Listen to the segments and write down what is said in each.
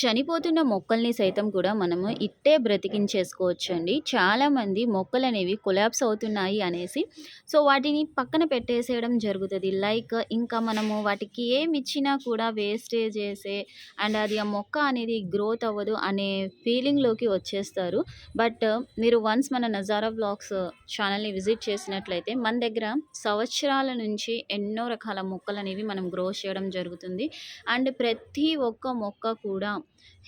చనిపోతున్న మొక్కల్ని సైతం కూడా మనము ఇట్టే బ్రతికించేసుకోవచ్చండి. చాలామంది మొక్కలనేవి కొలాబ్స్ అవుతున్నాయి అనేసి సో, వాటిని పక్కన పెట్టేసేయడం జరుగుతుంది లైక్ ఇంకా మనము వాటికి ఏమి ఇచ్చినా కూడా వేస్టేజేసే అండ్ అది ఆ మొక్క అనేది గ్రోత్ అవ్వదు అనే ఫీలింగ్‌లోకి వచ్చేస్తారు. బట్ మీరు వన్స్ మన నజారా బ్లాగ్స్ ఛానల్ని విజిట్ చేసినట్లయితే మన దగ్గర సంవత్సరాల నుంచి ఎన్నో రకాల మొక్కలనేవి మనం గ్రో చేయడం జరుగుతుంది. అండ్ ప్రతి ఒక్క మొక్క కూడా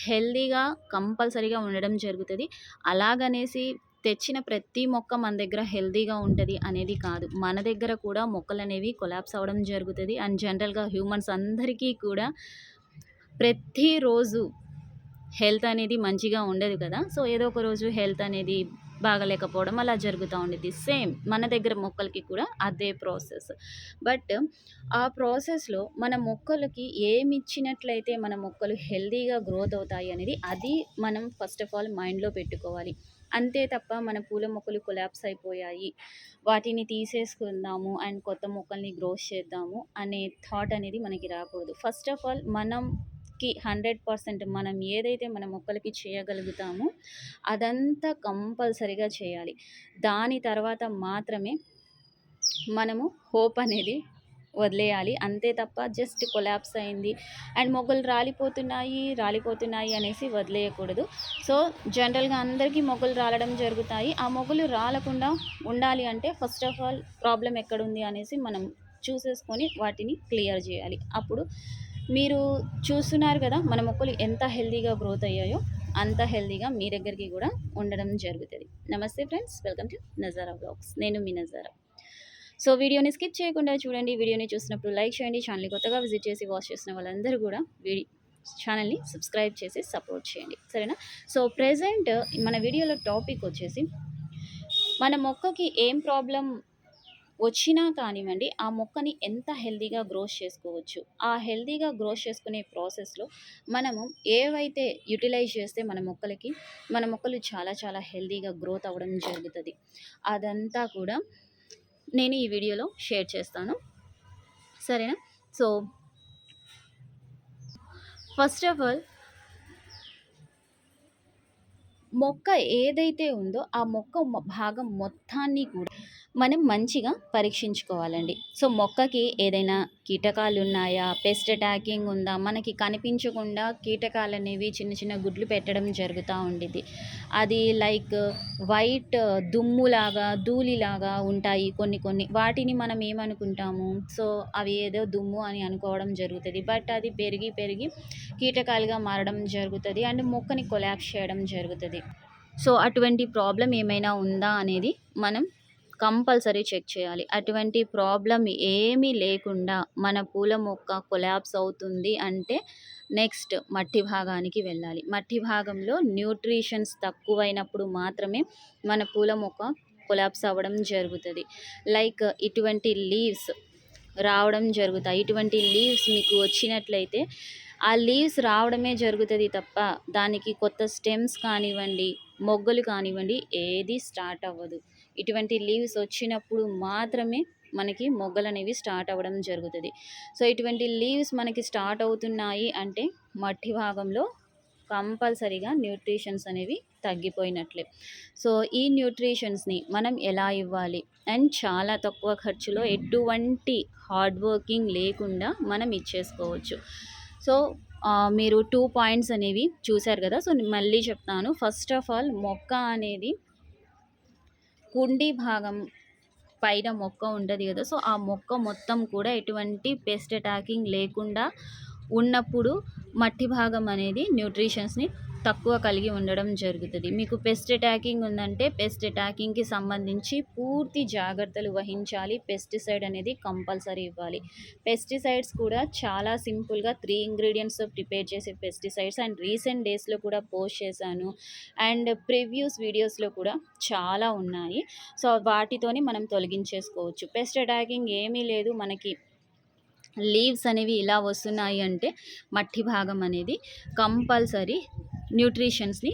హెల్తీగా కంపల్సరీగా ఉండడం జరుగుతుంది అలాగనేసి తెచ్చిన ప్రతి మొక్క మన దగ్గర హెల్తీగా ఉంటుంది అనేది కాదు. మన దగ్గర కూడా మొక్కలనేవి కొలాప్స్ అవ్వడం జరుగుతుంది అండ్ జనరల్‌గా హ్యూమన్స్ అందరికీ కూడా ప్రతిరోజు హెల్త్ అనేది మంచిగా ఉండదు కదా! సో, ఏదో ఒక రోజు హెల్త్ అనేది బాగలేకపోవడం అలా జరుగుతూ ఉండేది సేమ్ మన దగ్గర మొక్కలకి కూడా అదే ప్రాసెస్. బట్ ఆ ప్రాసెస్‌లో మన మొక్కలకి ఏమి ఇచ్చినట్లయితే మన మొక్కలు హెల్దీగా గ్రోత్ అవుతాయి అనేది అది మనం ఫస్ట్ ఆఫ్ ఆల్ మైండ్‌లో పెట్టుకోవాలి. అంతే తప్ప మన పూల మొక్కలు కొలాప్స్ అయిపోయాయి. వాటిని తీసేసుకుందాము అండ్ కొత్త మొక్కల్ని గ్రోత్ చేద్దాము అనే థాట్ అనేది మనకి రాకూడదు. ఫస్ట్ ఆఫ్ ఆల్ మనం కి హండ్రెడ్ పర్సెంట్ మనం ఏదైతే మన మొక్కలకి చేయగలుగుతామో అదంతా కంపల్సరిగా చేయాలి. దాని తర్వాత మాత్రమే మనము హోప్ అనేది వదిలేయాలి. అంతే తప్ప జస్ట్ కొలాప్స్ అయింది అండ్ మొగ్గలు రాలిపోతున్నాయి, రాలిపోతున్నాయి అనేసి వదిలేయకూడదు. సో, జనరల్‌గా అందరికీ మొగ్గలు రాలడం జరుగుతాయి. ఆ మొగ్గలు రాలకుండా ఉండాలి అంటే ఫస్ట్ ఆఫ్ ఆల్ ప్రాబ్లం ఎక్కడుంది అనేసి మనం చూసేసుకొని వాటిని క్లియర్ చేయాలి అప్పుడు మీరు చూస్తున్నారు కదా! మన మొక్కలు ఎంత హెల్దీగా గ్రోత్ అయ్యాయో అంత హెల్దీగా మీ దగ్గరికి కూడా ఉండడం జరుగుతుంది నమస్తే friends. Welcome to Nazara vlogs. నేను మీ నజారా. సో, వీడియోని స్కిప్ చేయకుండా చూడండి. వీడియోని చూసినప్పుడు లైక్ చేయండి. ఛానల్ని కొత్తగా విజిట్ చేసి వాచ్ చేసిన వాళ్ళందరూ కూడా వీడి ఛానల్ని సబ్స్క్రైబ్ చేసి సపోర్ట్ చేయండి. సరేనా? సో, ప్రజెంట్ మన వీడియోలో టాపిక్ వచ్చేసి మన మొక్కకి ఏం ప్రాబ్లం వచ్చినా కానివ్వండి, ఆ మొక్కని ఎంత హెల్తీగా గ్రోస్ చేసుకోవచ్చు. ఆ హెల్తీగా గ్రోత్ చేసుకునే ప్రాసెస్‌లో మనము ఏవైతే యుటిలైజ్ చేస్తే మన మొక్కలకి మన మొక్కలు చాలా చాలా హెల్తీగా గ్రోత్ అవ్వడం జరుగుతుంది అదంతా కూడా నేను ఈ వీడియోలో షేర్ చేస్తాను. సరేనా? సో ఫస్ట్ ఆఫ్ ఆల్ మొక్క ఏదైతే ఉందో ఆ మొక్క భాగం మొత్తాన్ని కూడా మనం మంచిగా పరీక్షించుకోవాలండి. సో, మొక్కకి ఏదైనా కీటకాలు ఉన్నాయా పెస్ట్ అటాకింగ్ ఉందా? మనకి కనిపించకుండా కీటకాలు అనేవి చిన్న చిన్న గుడ్లు పెట్టడం జరుగుతూ ఉండేది అది లైక్ వైట్ దుమ్ములాగా, ధూళిలాగా ఉంటాయి కొన్ని కొన్ని. వాటిని మనం ఏమనుకుంటాము? సో, అవి ఏదో దుమ్ము అని అనుకోవడం జరుగుతుంది బట్ అది పెరిగి పెరిగి కీటకాలుగా మారడం జరుగుతుంది అండ్ మొక్కని కొలాప్స్ చేయడం జరుగుతుంది సో, అటువంటి ప్రాబ్లం ఏమైనా ఉందా అనేది మనం కంపల్సరీ చెక్ చేయాలి. అటువంటి ప్రాబ్లం ఏమీ లేకుండా మన పూల మొక్క కొలాప్స్ అవుతుంది అంటే నెక్స్ట్ మట్టి భాగానికి వెళ్ళాలి. మట్టి భాగంలో న్యూట్రిషన్స్ తక్కువైనప్పుడు మాత్రమే మన పూల మొక్క కొలాబ్స్ అవ్వడం జరుగుతుంది లైక్ ఇటువంటి లీవ్స్ రావడం జరుగుతాయి. ఇటువంటి లీవ్స్ మీకు వచ్చినట్లయితే ఆ లీవ్స్ రావడమే జరుగుతుంది తప్ప దానికి కొత్త స్టెమ్స్ కానివ్వండి, మొగ్గలు కానివ్వండి ఏది స్టార్ట్ అవ్వదు. ఇటువంటి లీవ్స్ వచ్చినప్పుడు మాత్రమే మనకి మొగ్గలనేవి స్టార్ట్ అవ్వడం జరుగుతుంది సో, ఇటువంటి లీవ్స్ మనకి స్టార్ట్ అవుతున్నాయి అంటే మట్టి భాగంలో కంపల్సరీగా న్యూట్రిషన్స్ అనేవి తగ్గిపోయినట్లే. సో, ఈ న్యూట్రిషన్స్‌ని మనం ఎలా ఇవ్వాలి? అండ్ చాలా తక్కువ ఖర్చులో ఎటువంటి హార్డ్ వర్కింగ్ లేకుండా మనం ఇచ్చేసుకోవచ్చు. సో, మీరు టూ పాయింట్స్ అనేవి చూశారు కదా! సో, మళ్ళీ చెప్తాను. ఫస్ట్ ఆఫ్ ఆల్ మొక్క అనేది కుండీ భాగం పైన మొక్క ఉంటుంది కదా! సో, ఆ మొక్క మొత్తం కూడా ఎటువంటి పెస్ట్ అటాకింగ్ లేకుండా ఉన్నప్పుడు మట్టి భాగం అనేది న్యూట్రిషన్స్‌ని తక్కువ కలిగి ఉండడం జరుగుతుంది మీకు పెస్ట్ అటాకింగ్ ఉందంటే పెస్ట్ అటాకింగ్‌కి సంబంధించి పూర్తి జాగ్రత్తలు వహించాలి. పెస్టిసైడ్ అనేది కంపల్సరీ ఇవ్వాలి. పెస్టిసైడ్స్ కూడా చాలా సింపుల్‌గా త్రీ ఇంగ్రీడియంట్స్ ప్రిపేర్ చేసే పెస్టిసైడ్స్ అండ్ రీసెంట్ డేస్‌లో కూడా పోస్ట్ చేశాను. అండ్ ప్రివ్యూస్ వీడియోస్‌లో కూడా చాలా ఉన్నాయి. సో, వాటితోని మనం తొలగించేసుకోవచ్చు. పెస్ట్ అటాకింగ్ ఏమీ లేదు మనకి లీవ్స్ అనేవి ఇలా వస్తున్నాయి అంటే మట్టి భాగం అనేది కంపల్సరీ న్యూట్రిషన్స్‌ని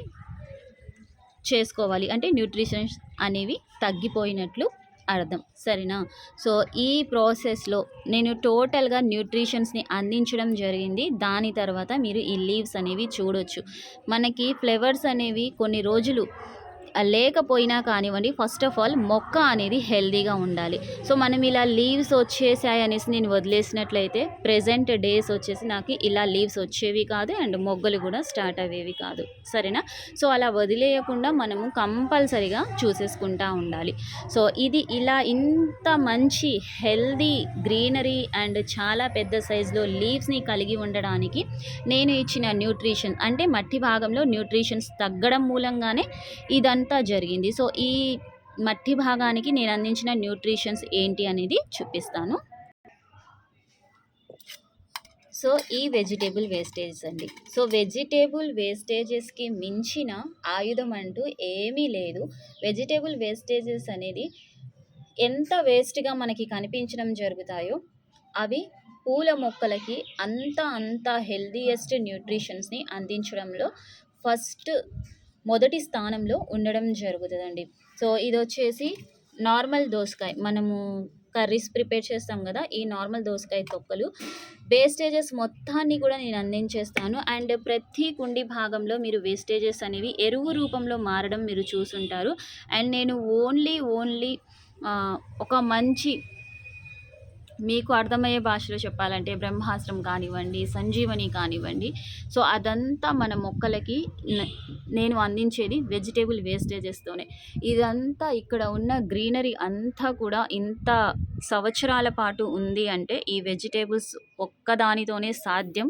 చేసుకోవాలి. అంటే న్యూట్రిషన్స్ అనేవి తగ్గిపోయినట్లు అర్థం. సరేనా? సో ఈ ప్రాసెస్లో నేను టోటల్గా న్యూట్రిషన్స్ని అందించడం జరిగింది. దాని తర్వాత మీరు ఈ లీవ్స్ అనేవి చూడొచ్చు. మనకి ఫ్లేవర్స్ అనేవి కొన్ని రోజులు లేకపోయినా కానివ్వండి ఫస్ట్ ఆఫ్ ఆల్ మొక్క అనేది హెల్దీగా ఉండాలి. సో మనం ఇలా లీవ్స్ వచ్చేసాయి అనేసి నేను వదిలేసినట్లయితే ప్రెజెంట్ డేస్ వచ్చేసి నాకు ఇలా లీవ్స్ వచ్చేవి కాదు అండ్ మొగ్గలు కూడా స్టార్ట్ అయ్యేవి కాదు. సరేనా? సో అలా వదిలేయకుండా మనము కంపల్సరిగా చూసేసుకుంటా ఉండాలి. సో ఇది ఇలా ఇంత మంచి హెల్దీ గ్రీనరీ అండ్ చాలా పెద్ద సైజులో లీవ్స్ని కలిగి ఉండడానికి నేను ఇచ్చిన న్యూట్రిషన్ అంటే మట్టి భాగంలో న్యూట్రిషన్స్ తగ్గడం మూలంగానే ఇదంతా జరిగింది. సో ఈ మట్టి భాగానికి నేను అందించిన న్యూట్రిషన్స్ ఏంటి అనేది చూపిస్తాను. సో ఈ వెజిటేబుల్ వేస్టేజ్ అండి. సో వెజిటేబుల్ వేస్టేజెస్కి మించిన ఆయుధం అంటూ ఏమీ లేదు. వెజిటేబుల్ వేస్టేజెస్ అనేది ఎంత వేస్ట్గా మనకి కనిపించడం జరుగుతాయో అవి పూల మొక్కలకి అంత అంత హెల్దీయెస్ట్ న్యూట్రిషన్స్ని అందించడంలో ఫస్ట్ మొదటి స్థానంలో ఉండడం జరుగుతుందండి. సో ఇది వచ్చేసి నార్మల్ దోసకాయ. మనము కర్రీస్ ప్రిపేర్ చేస్తాం కదా ఈ నార్మల్ దోసకాయ తొక్కలు. వేస్టేజెస్ మొత్తాన్ని కూడా నేను అందించేస్తాను. అండ్ ప్రతి కుండి భాగంలో మీరు వేస్టేజెస్ అనేవి ఎరువు రూపంలో మారడం మీరు చూసుంటారు. అండ్ నేను ఓన్లీ ఓన్లీ ఒక మంచి మీకు అర్థమయ్యే భాషలో చెప్పాలంటే బ్రహ్మాస్త్రం కానివ్వండి సంజీవని కానివ్వండి. సో అదంతా మన మొక్కలకి నేను అందించేది వెజిటేబుల్ వేస్టేజెస్తోనే ఇదంతా ఇక్కడ ఉన్న గ్రీనరీ అంతా కూడా ఇంత సంవత్సరాల పాటు ఉంది అంటే ఈ వెజిటేబుల్స్ ఒక్కదానితోనే సాధ్యం.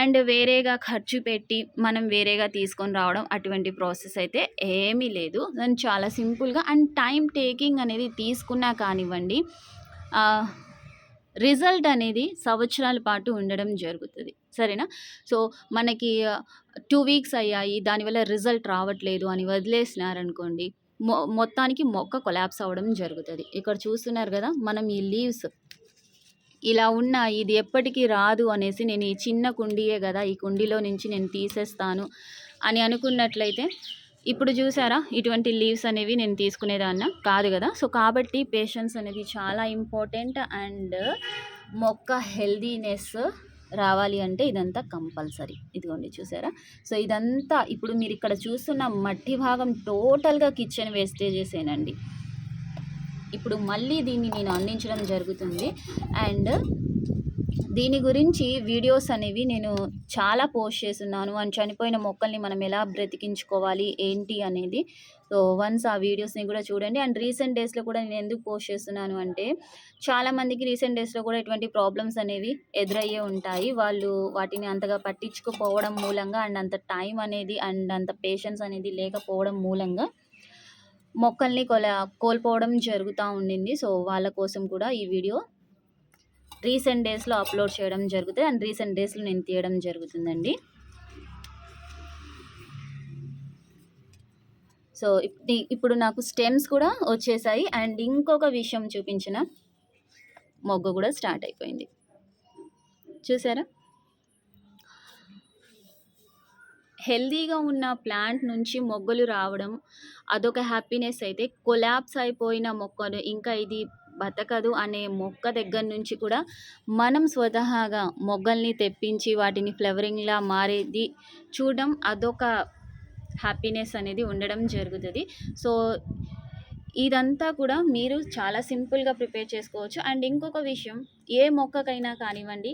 అండ్ వేరేగా ఖర్చు పెట్టి మనం వేరేగా తీసుకొని రావడం అటువంటి ప్రాసెస్ అయితే ఏమీ లేదు. దాన్ని చాలా సింపుల్గా అండ్ టైం టేకింగ్ అనేది తీసుకున్నా కానివ్వండి రిజల్ట్ అనేది సంవత్సరాల పాటు ఉండడం జరుగుతుంది. సరేనా? సో మనకి టూ వీక్స్ అయ్యాయి దానివల్ల రిజల్ట్ రావట్లేదు అని వదిలేసినారనుకోండి మొ మొత్తానికి మొక్క కొలాప్స్ అవ్వడం జరుగుతుంది. ఇక్కడ చూస్తున్నారు కదా మనం ఈ లీవ్స్ ఇలా ఉన్న ఇది ఎప్పటికీ రాదు అనేసి నేను ఈ చిన్న కుండీయే కదా ఈ కుండీలో నుంచి నేను తీసేస్తాను అని అనుకున్నట్లయితే ఇప్పుడు చూసారా ఇటువంటి లీవ్స్ అనేవి నేను తీసుకునేదాన్న. కాదు కదా. సో కాబట్టి పేషెన్స్ అనేది చాలా ఇంపార్టెంట్ అండ్ మొక్క హెల్దీనెస్ రావాలి అంటే ఇదంతా కంపల్సరీ. ఇదిగోండి చూసారా. సో ఇదంతా ఇప్పుడు మీరు ఇక్కడ చూస్తున్న మట్టి భాగం టోటల్గా కిచెన్ వేస్టేజెసేనండి. ఇప్పుడు మళ్ళీ దీన్ని నేను అందించడం జరుగుతుంది. అండ్ దీని గురించి వీడియోస్ అనేవి నేను చాలా పోస్ట్ చేస్తున్నాను. అండ్ చనిపోయిన మొక్కల్ని మనం ఎలా బ్రతికించుకోవాలి ఏంటి అనేది. సో వన్స్ ఆ వీడియోస్ని కూడా చూడండి. అండ్ రీసెంట్ డేస్లో కూడా నేను ఎందుకు పోస్ట్ చేస్తున్నాను అంటే చాలామందికి రీసెంట్ డేస్లో కూడా ఇటువంటి ప్రాబ్లమ్స్ అనేవి ఎదురయ్యే ఉంటాయి. వాళ్ళు వాటిని అంతగా పట్టించుకోపోవడం మూలంగా అండ్ అంత టైం అనేది అండ్ అంత పేషెన్స్ అనేది లేకపోవడం మూలంగా మొక్కల్ని కొల కోల్పోవడం జరుగుతూ ఉండింది. సో వాళ్ళ కోసం కూడా ఈ వీడియో రీసెంట్ డేస్లో అప్లోడ్ చేయడం జరుగుతుంది. అండ్ రీసెంట్ డేస్లో నేను తీయడం జరుగుతుందండి. సో ఇప్- ఇప్పుడు నాకు స్టెమ్స్ కూడా వచ్చేసాయి. అండ్ ఇంకొక విషయం చూపించిన మొగ్గ కూడా స్టార్ట్ అయిపోయింది. చూసారా? హెల్దీగా ఉన్న ప్లాంట్ నుంచి మొగ్గలు రావడం అదొక హ్యాపీనెస్ అయితే. కొలాప్స్ అయిపోయిన మొక్కను ఇంకా ఇది బతకదు అనే మొక్క దగ్గర నుంచి కూడా మనం స్వతహాగా మొగ్గల్ని తెప్పించి వాటిని ఫ్లవరింగ్లా మారేది చూడడం అదొక హ్యాపీనెస్ అనేది ఉండడం జరుగుతుంది. సో ఇదంతా కూడా మీరు చాలా సింపుల్గా ప్రిపేర్ చేసుకోవచ్చు. అండ్ ఇంకొక విషయం ఏ మొక్కకైనా కానివ్వండి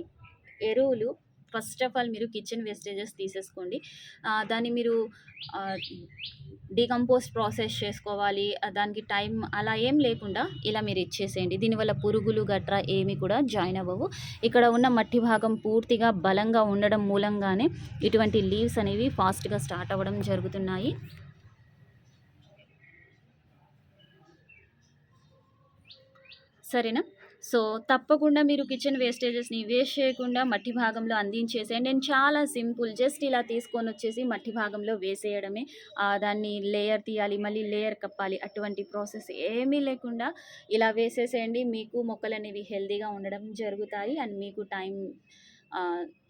ఎరువులు ఫస్ట్ ఆఫ్ ఆల్ మీరు కిచెన్ వేస్టేజెస్ తీసేసుకోండి. దాన్ని మీరు డీకంపోస్ట్ ప్రాసెస్ చేసుకోవాలి. దానికి టైం అలా ఏం లేకుండా ఇలా మీరు ఇచ్చేసేయండి. దీనివల్ల పురుగులు గట్రా ఏమి కూడా జాయిన్ అవ్వవు. ఇక్కడ ఉన్న మట్టి భాగం పూర్తిగా బలంగా ఉండడం మూలంగానే ఇటువంటి లీవ్స్ అనేవి ఫాస్ట్గా స్టార్ట్ అవ్వడం జరుగుతున్నాయి. సరేనా? సో తప్పకుండా మీరు కిచెన్ వేస్టేజెస్ని వేస్ట్ చేయకుండా మట్టి భాగంలో అందించేసేయండి. నేను చాలా సింపుల్ జస్ట్ ఇలా తీసుకొని వచ్చేసి మట్టి భాగంలో వేసేయడమే. ఆ, దాన్ని లేయర్ తీయాలి మళ్ళీ లేయర్ కప్పాలి అటువంటి ప్రాసెస్ ఏమీ లేకుండా ఇలా వేసేసేయండి. మీకు మొక్కలు అనేవి హెల్తీగా ఉండడం జరుగుతాయి అండ్ మీకు టైం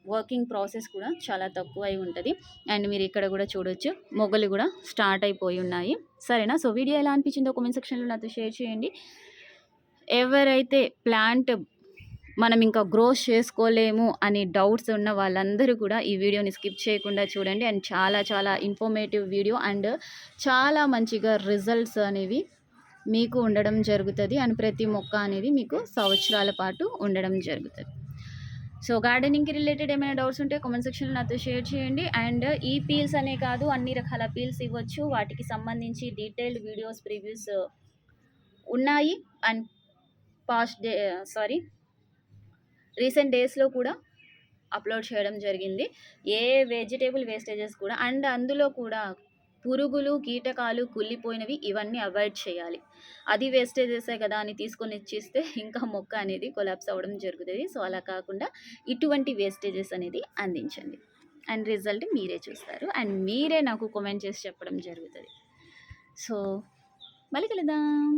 వర్కింగ్ ప్రాసెస్ కూడా చాలా తక్కువ అయి ఉంటుంది. అండ్ మీరు ఇక్కడ కూడా చూడొచ్చు మొగ్గలు కూడా స్టార్ట్ అయిపోయి ఉన్నాయి. సరేనా? సో వీడియో ఎలా అనిపించిందో కామెంట్ సెక్షన్లో నాతో షేర్ చేయండి. ఎవరైతే ప్లాంట్ మనం ఇంకా గ్రోస్ చేసుకోలేము అని డౌట్స్ ఉన్న వాళ్ళందరూ కూడా ఈ వీడియోని స్కిప్ చేయకుండా చూడండి. అండ్ చాలా చాలా ఇన్ఫర్మేటివ్ వీడియో అండ్ చాలా మంచిగా రిజల్ట్స్ అనేవి మీకు ఉండడం జరుగుతుంది. అండ్ ప్రతి మొక్క అనేది మీకు సంవత్సరాల పాటు ఉండడం జరుగుతుంది. సో గార్డెనింగ్కి రిలేటెడ్ ఏమైనా డౌట్స్ ఉంటే కామెంట్ సెక్షన్లో నాతో షేర్ చేయండి. అండ్ ఈ పీల్స్ అనే కాదు అన్ని రకాల పీల్స్ ఇవ్వచ్చు. వాటికి సంబంధించి డీటెయిల్డ్ వీడియోస్ ప్రివ్యూస్ ఉన్నాయి. And past day sorry recent డేస్లో కూడా అప్లోడ్ చేయడం జరిగింది. ఏ వెజిటేబుల్ వేస్టేజెస్ కూడా అండ్ అందులో కూడా పురుగులు కీటకాలు కుళ్ళిపోయినవి ఇవన్నీ అవాయిడ్ చేయాలి. అది వేస్టేజెసే కదా అని తీసుకొని ఇచ్చిస్తే ఇంకా మొక్క అనేది కొలాప్స్ అవ్వడం జరుగుతుంది. సో అలా కాకుండా ఇటువంటి వేస్టేజెస్ అనేది అందించండి. అండ్ రిజల్ట్ మీరే చూస్తారు. అండ్ మీరే నాకు కామెంట్ చేసి చెప్పడం జరుగుతుంది. సో మళ్ళీ కలుద్దాం.